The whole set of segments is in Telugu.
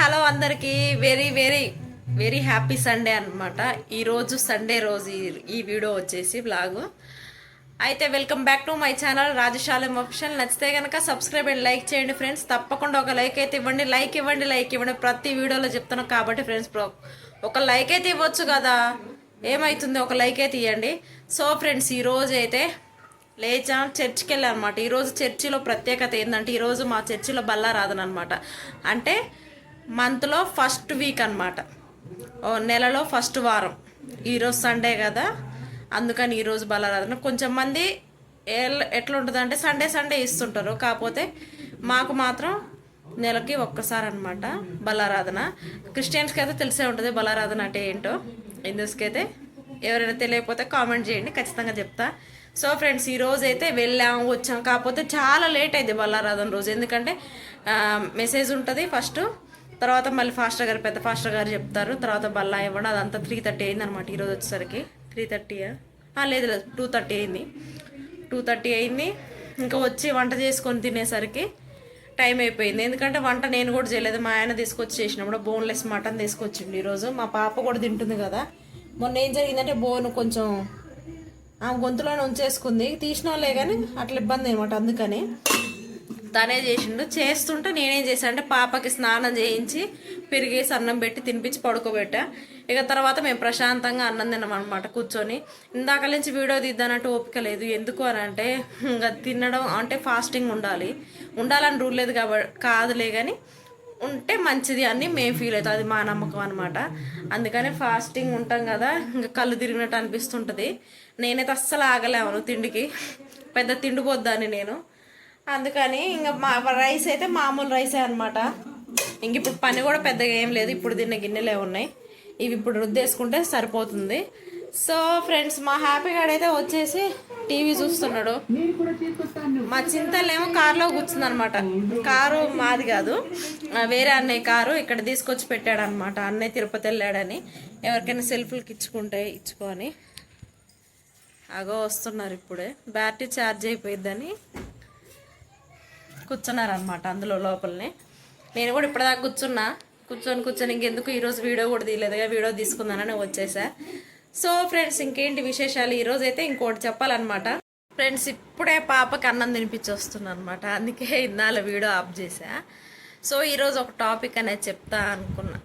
హలో అందరికీ. Very very very happy Sunday అనమాట ఈరోజు సండే రోజు ఈ- వీడియో వచ్చేసి బ్లాగ్. అయితే welcome back to my channel రాజశాలం option నచ్చితే కనుక సబ్స్క్రైబ్ అండ్ లైక్ చేయండి ఫ్రెండ్స్. తప్పకుండా ఒక లైక్ అయితే ఇవ్వండి. లైక్ ఇవ్వండి లైక్ ఇవ్వండి. ప్రతి వీడియోలో చెప్తున్నాం కాబట్టి ఫ్రెండ్స్ ఒక లైక్ అయితే ఇవ్వచ్చు కదా? ఏమవుతుంది ఒక లైక్ అయితే ఇవ్వండి సో ఫ్రెండ్స్ ఈరోజు అయితే లేచాం. చర్చికి వెళ్ళాను అనమాట ఈరోజు చర్చిలో ప్రత్యేకత ఏంటంటే ఈరోజు మా చర్చిలో బల్లారాధన అనమాట అంటే మంత్లో ఫస్ట్ వీక్ అనమాట నెలలో ఫస్ట్ వారం. ఈరోజు సండే కదా. అందుకని ఈరోజు బలారాధన. కొంచెం మంది ఎట్లా ఉంటుంది అంటే సండే సండే ఇస్తుంటారు. కాకపోతే మాకు మాత్రం నెలకి ఒక్కసారి అనమాట బలారాధన. క్రిస్టియన్స్కి అయితే తెలిసే ఉంటుంది బలారాధన అంటే ఏంటో. హిందూస్కి అయితే ఎవరైనా తెలియకపోతే కామెంట్ చేయండి. ఖచ్చితంగా చెప్తా. సో ఫ్రెండ్స్ ఈ రోజు అయితే వెళ్ళాం వచ్చాం కాకపోతే చాలా లేట్ అయింది బల్లారాధన రోజు. ఎందుకంటే మెసేజ్ ఉంటుంది ఫస్ట్ తర్వాత మళ్ళీ ఫాస్టర్ గారు పెద్ద ఫాస్టర్ గారు చెప్తారు. తర్వాత బల్లా ఇవ్వడం అదంతా త్రీ థర్టీ అయింది అనమాట ఈరోజు వచ్చేసరికి. త్రీ థర్టీయా లేదు లేదు టూ థర్టీ అయింది. టూ థర్టీ అయింది. ఇంకా వచ్చి వంట చేసుకొని తినేసరికి టైం అయిపోయింది. ఎందుకంటే వంట నేను కూడా చేయలేదు. మా ఆయన తీసుకొచ్చి చేసినప్పుడు బోన్లెస్ మటన్ తీసుకొచ్చిండు ఈరోజు. మా పాప కూడా తింటుంది కదా. మొన్న ఏం జరిగిందంటే బోన్ కొంచెం ఆ గొంతులోనే ఉంచేసుకుంది. తీసిన వాళ్ళే కానీ అట్లా ఇబ్బంది అనమాట అందుకని. తనే చేసిండు. చేస్తుంటే నేనేం చేశాను అంటే పాపకి స్నానం చేయించి పెరిగేసి అన్నం పెట్టి తినిపించి పడుకోబెట్టా. ఇక తర్వాత మేము ప్రశాంతంగా అన్నం తిన్నాం అనమాట కూర్చొని. ఇందాక నుంచి వీడియో తీద్దానంటే ఓపిక లేదు. ఎందుకు అని అంటే ఇంకా తినడం అంటే ఫాస్టింగ్ ఉండాలి. ఉండాలని రూల్ లేదు కాబట్టి కాదులే కానీ ఉంటే మంచిది అని మేము ఫీల్ అవుతాం. అది మా నమ్మకం అనమాట అందుకని ఫాస్టింగ్ ఉంటాం కదా ఇంకా కళ్ళు తిరిగినట్టు అనిపిస్తుంటుంది. నేనైతే అస్సలు ఆగలేమను తిండికి. పెద్ద తిండిపోద్దాన్ని నేను. అందుకని ఇంకా మా రైస్ అయితే మామూలు రైసే అనమాట ఇంక ఇప్పుడు పని కూడా పెద్దగా ఏం లేదు. ఇప్పుడు తిన్న గిన్నెలే ఉన్నాయి. ఇవి ఇప్పుడు రుద్దేసుకుంటే సరిపోతుంది. సో ఫ్రెండ్స్ మా హ్యాపీ గాడ్ అయితే వచ్చేసి టీవీ చూస్తున్నాడు. మా చింతలేమో కారులో కూర్చుంది అనమాట కారు మాది కాదు. వేరే అన్నయ్య కారు ఇక్కడ తీసుకొచ్చి పెట్టాడు అనమాట అన్నయ్య తిరుపతి వెళ్ళాడని. ఎవరికైనా సెల్ఫీలకి ఇచ్చుకుంటే ఇచ్చుకొని. అగో వస్తున్నారు ఇప్పుడే. Battery charge అయిపోయిద్దని. కూర్చున్నారనమాట అందులో లోపలనే. నేను కూడా ఇప్పటిదాకా కూర్చున్నా. కూర్చొని కూర్చొని ఇంకెందుకు? ఈరోజు వీడియో కూడా తీయలేదుగా వీడియో తీసుకుందానని వచ్చేసా. సో ఫ్రెండ్స్ ఇంకేంటి విశేషాలు? ఈరోజు అయితే ఇంకోటి చెప్పాలన్నమాట. ఫ్రెండ్స్ ఇప్పుడే పాపకి అన్నం తినిపించి వస్తున్నా అనమాట అందుకే ఇన్నాళ్ళ వీడియో ఆఫ్ చేసా. సో ఈరోజు ఒక టాపిక్ అనేది చెప్తా అనుకున్నా.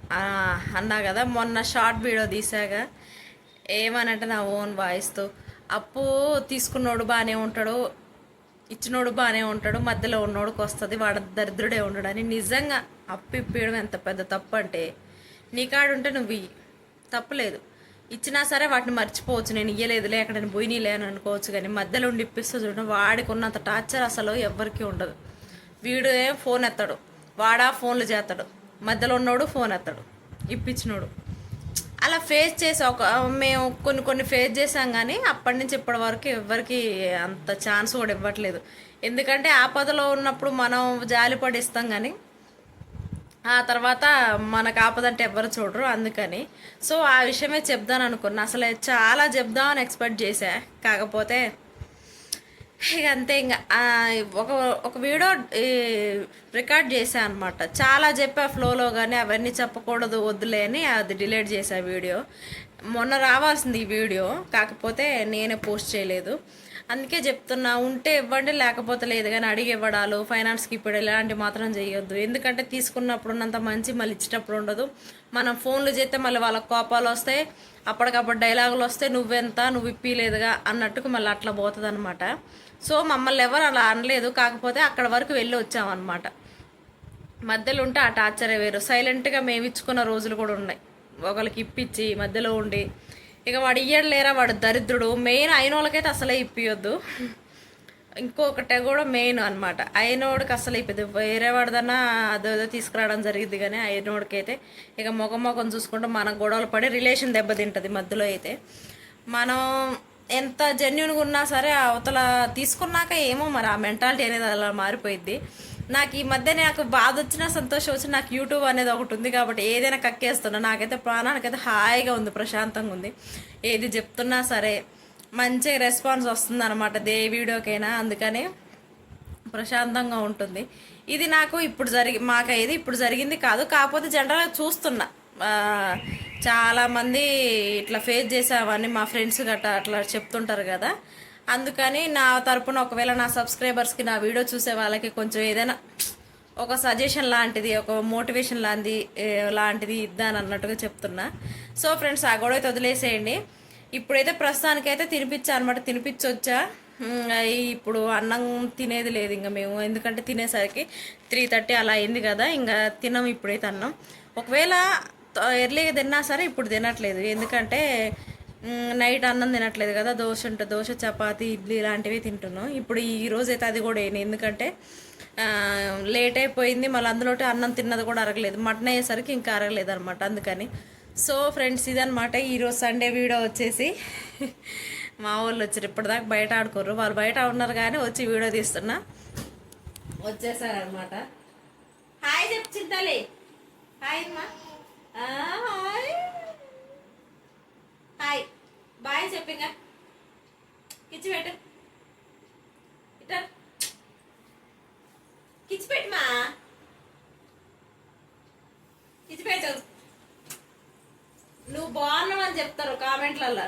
అన్నా కదా మొన్న షార్ట్ వీడియో తీసాగా. ఏమనంటే నా ఓన్ వాయిస్తో అప్పు తీసుకున్నోడు బాగానే ఉంటాడు ఇచ్చినోడు బాగానే ఉంటాడు మధ్యలో ఉన్నోడికి వస్తుంది వాడు దరిద్రుడే ఉండడని నిజంగా అప్పు ఎంత పెద్ద తప్పు అంటే నీ కాడుంటే నువ్వు ఇయ్యి తప్పులేదు. ఇచ్చినా సరే వాటిని మర్చిపోవచ్చు నేను ఇయ్యలేదులే అక్కడ నేను పోయినీలే అని అనుకోవచ్చు కానీ మధ్యలో ఉండి ఇప్పిస్తూ చూడడం వాడికి ఉన్నంత టార్చర్ అసలు ఎవ్వరికీ ఉండదు. వీడు ఏం ఫోన్ ఎత్తాడు వాడా ఫోన్లు చేస్తాడు మధ్యలో ఉన్నోడు ఫోన్ ఎత్తాడు ఇప్పించినోడు. అలా ఫేస్ చేసి ఒక మేము కొన్ని కొన్ని ఫేస్ చేసాం కానీ అప్పటి నుంచి ఇప్పటి వరకు ఎవరికి అంత ఛాన్స్ కూడా ఇవ్వట్లేదు. ఎందుకంటే ఆపదలో ఉన్నప్పుడు మనం జాలి పడిస్తాం కానీ ఆ తర్వాత మనకు ఆపదంటే ఎవరు చూడరు అందుకని. సో ఆ విషయమే చెప్దాను అనుకున్నా. అసలు చాలా చెప్దామని ఎక్స్పెక్ట్ చేశా. కాకపోతే ఇక అంతే ఇంకా ఒక ఒక వీడియో రికార్డ్ చేశా అనమాట చాలా చెప్పా ఫ్లోలో కానీ అవన్నీ చెప్పకూడదు వద్దులే అని అది డిలీట్ చేసా వీడియో. మొన్న రావాల్సింది ఈ వీడియో కాకపోతే నేనే పోస్ట్ చేయలేదు. అందుకే చెప్తున్నా ఉంటే ఇవ్వండి లేకపోతే లేదు. కానీ అడిగి ఇవ్వడాలు ఫైనాన్స్కి ఇప్పుడు ఇలాంటి మాత్రం చేయొద్దు. ఎందుకంటే తీసుకున్నప్పుడు ఉన్నంత మంచి మళ్ళీ ఇచ్చేటప్పుడు ఉండదు. మనం ఫోన్లు చేస్తే మళ్ళీ వాళ్ళకి కోపాలు వస్తాయి. అప్పటికప్పుడు డైలాగులు వస్తే నువ్వెంత నువ్వు ఇప్పలేదుగా అన్నట్టుకు మళ్ళీ అట్లా పోతుంది అనమాట సో మమ్మల్ని ఎవరు అలా అనలేదు. కాకపోతే అక్కడ వరకు వెళ్ళి వచ్చామన్నమాట. మధ్యలో ఉంటే ఆ టార్చరే వేరు. సైలెంట్గా మేము ఇచ్చుకున్న రోజులు కూడా ఉన్నాయి. ఒకరికి ఇప్పించి మధ్యలో ఉండి ఇక వాడు ఇయ్యడు లేరా? వాడు దరిద్రుడు. మెయిన్ అయిన వాళ్ళకైతే అసలే ఇప్పియొద్దు. ఇంకొకటి కూడా మెయిన్ అనమాట అయినోడికి అసలు అయిపోయింది వేరే వాడిదన్నా అదేదో తీసుకురావడం జరిగింది కానీ అయినోడికి అయితే ఇక ముఖం ముఖం చూసుకుంటూ మన గొడవలు పడి రిలేషన్ దెబ్బతింటుంది మధ్యలో అయితే. మనం ఎంత జెన్యున్గా ఉన్నా సరే అవతల తీసుకున్నాక ఏమో మరి ఆ మెంటాలిటీ అనేది అలా మారిపోయింది నాకు ఈ మధ్య నాకు బాధ వచ్చినా సంతోషం వచ్చినా నాకు యూట్యూబ్ అనేది ఒకటి ఉంది కాబట్టి ఏదైనా కక్కేస్తున్నా నాకైతే ప్రాణానికైతే హాయిగా ఉంది ప్రశాంతంగా ఉంది. ఏది చెప్తున్నా సరే మంచి రెస్పాన్స్ వస్తుంది అనమాట దే వీడియోకైనా. అందుకనే ప్రశాంతంగా ఉంటుంది. ఇది నాకు ఇప్పుడు జరిగి మాకైతే ఇప్పుడు జరిగింది కాదు కాకపోతే జనరల్గా చూస్తున్నా. చాలామంది ఇట్లా ఫేస్ చేసావని మా ఫ్రెండ్స్ గట్రా అట్లా చెప్తుంటారు కదా. అందుకని నా తరపున ఒకవేళ నా సబ్స్క్రైబర్స్కి నా వీడియో చూసే వాళ్ళకి కొంచెం ఏదైనా ఒక సజెషన్ లాంటిది ఒక మోటివేషన్ లాంటిది లాంటిది ఇద్దాను అన్నట్టుగా చెప్తున్నా. సో ఫ్రెండ్స్ ఆ గొడవ వదిలేసేయండి. ఇప్పుడైతే ప్రస్తుతానికైతే తినిపించా అనమాట తినిపించొచ్చా ఇప్పుడు అన్నం తినేది లేదు ఇంకా మేము. ఎందుకంటే తినేసరికి త్రీ థర్టీ అలా అయింది కదా ఇంకా తినం ఇప్పుడైతే అన్నం. ఒకవేళ ఎర్లీగా తిన్నా సరే ఇప్పుడు తినట్లేదు. ఎందుకంటే నైట్ అన్నం తినట్లేదు కదా దోశ ఉంటుంది దోశ చపాతి ఇడ్లీ ఇలాంటివి తింటున్నాం. ఇప్పుడు ఈ రోజు అయితే అది కూడా వేయను ఎందుకంటే లేట్ అయిపోయింది మళ్ళీ అందులో అన్నం తిన్నది కూడా అరగలేదు. మటన్ అయ్యేసరికి ఇంకా అరగలేదు అనమాట అందుకని. సో ఫ్రెండ్స్ ఇదనమాట ఈరోజు సండే వీడియో వచ్చేసి మా వాళ్ళు వచ్చారు. ఇప్పటిదాకా బయట ఆడుకోరు. వాళ్ళు బయట ఉన్నారు కానీ వచ్చి వీడియో తీస్తున్నా. వచ్చేసారనమాట హాయ్ చెప్పు చింతలి. హాయ్ అమ్మా. హాయ్ హాయ్ బాయ్ చెప్పింగా. కిచ్చి పెట్టు. ఇటర్ కిచ్చి పెట్టుమా కిచ్చి పెట్టు. నువ్వు బాగున్నావు అని చెప్తారు కామెంట్లలో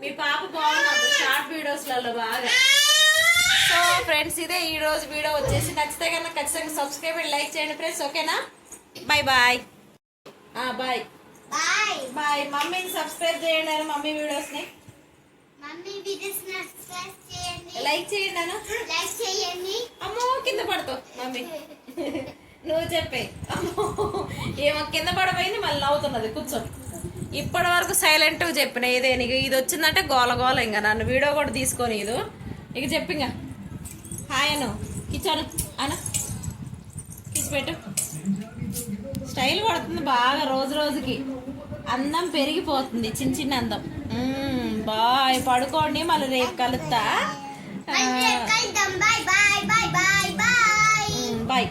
మీ పాప బాగున్నావు షార్ట్ వీడియోస్లలో బాగా. సో ఫ్రెండ్స్ ఇదే ఈ రోజు వీడియో వచ్చేసి. నచ్చితే కన్నా ఖచ్చితంగా సబ్స్క్రైబ్ అండ్ లైక్ చేయండి ఫ్రెండ్స్ ఓకేనా? Bye. Bye bye. Bye bye మమ్మీని సబ్స్క్రైబ్ చేయండి అని మమ్మీ వీడియోస్ని మమ్మీ వీడియోస్ సబ్స్క్రైబ్ చేయండి. లైక్ చేయండి అను లైక్ చేయండి. అమ్మో కింద పడతావు మమ్మీ నువ్వు చెప్పే అమ్మో ఏమో కింద పడిపోయింది మళ్ళీ నవ్వుతున్నది. కూర్చో. ఇప్పటి వరకు సైలెంట్ చెప్పిన. ఇదే నీకు ఇది వచ్చిందంటే గోల గోల ఇంకా నన్ను వీడియో కూడా తీసుకొని ఇది. ఇక చెప్పింగా. హాయ్ అను. కిచ్చాను. అను. కిచ్చి పెట్టు. స్టైల్ పడుతుంది బాగా రోజు రోజుకి. అందం పెరిగిపోతుంది చిన్న చిన్న అందం. బాయ్ పడుకోండి మళ్ళీ రేపు కలుస్తా బాయ్